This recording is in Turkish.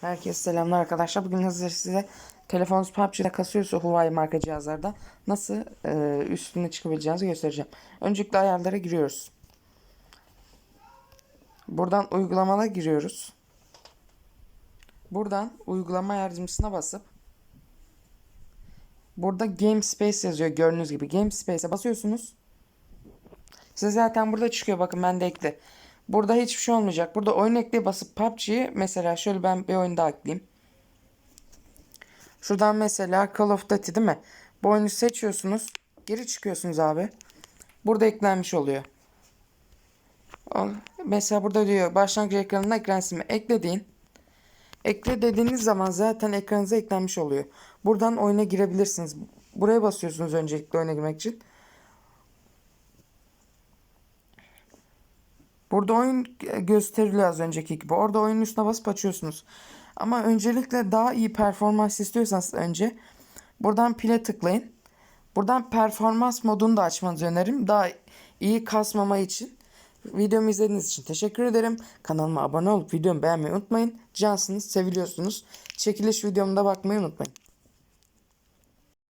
Herkese selamlar arkadaşlar. Bugün hızlıca size telefonunuz PUBG'de kasıyorsa Huawei marka cihazlarda nasıl e, üstüne çıkabileceğinizi göstereceğim. Öncelikle ayarlara giriyoruz. Buradan uygulamalara giriyoruz. Buradan uygulama yardımcısına basıp burada Game Space yazıyor gördüğünüz gibi. Game Space'e basıyorsunuz. Size zaten burada çıkıyor bakın ben de ekle. Burada hiçbir şey olmayacak. Burada oyun ekle basıp PUBG'yi mesela şöyle ben bir oyun daha ekleyeyim. Şuradan mesela Call of Duty değil mi? Bu oyunu seçiyorsunuz. Geri çıkıyorsunuz abi. Burada eklenmiş oluyor. Mesela burada diyor başlangıç ekranına ekran silme. Ekle deyin. Ekle dediğiniz zaman zaten ekranınıza eklenmiş oluyor. Buradan oyuna girebilirsiniz. Buraya basıyorsunuz öncelikle oyuna girmek için. Burada oyun gösteriliyor az önceki gibi. Orada oyunun üstüne basıp açıyorsunuz. Ama öncelikle daha iyi performans istiyorsanız önce buradan pile tıklayın. Buradan performans modunu da açmanızı öneririm. Daha iyi kasmama için. Videomu izlediğiniz için teşekkür ederim. Kanalıma abone olup videomu beğenmeyi unutmayın. Cansınız, seviliyorsunuz. Çekiliş videomda bakmayı unutmayın.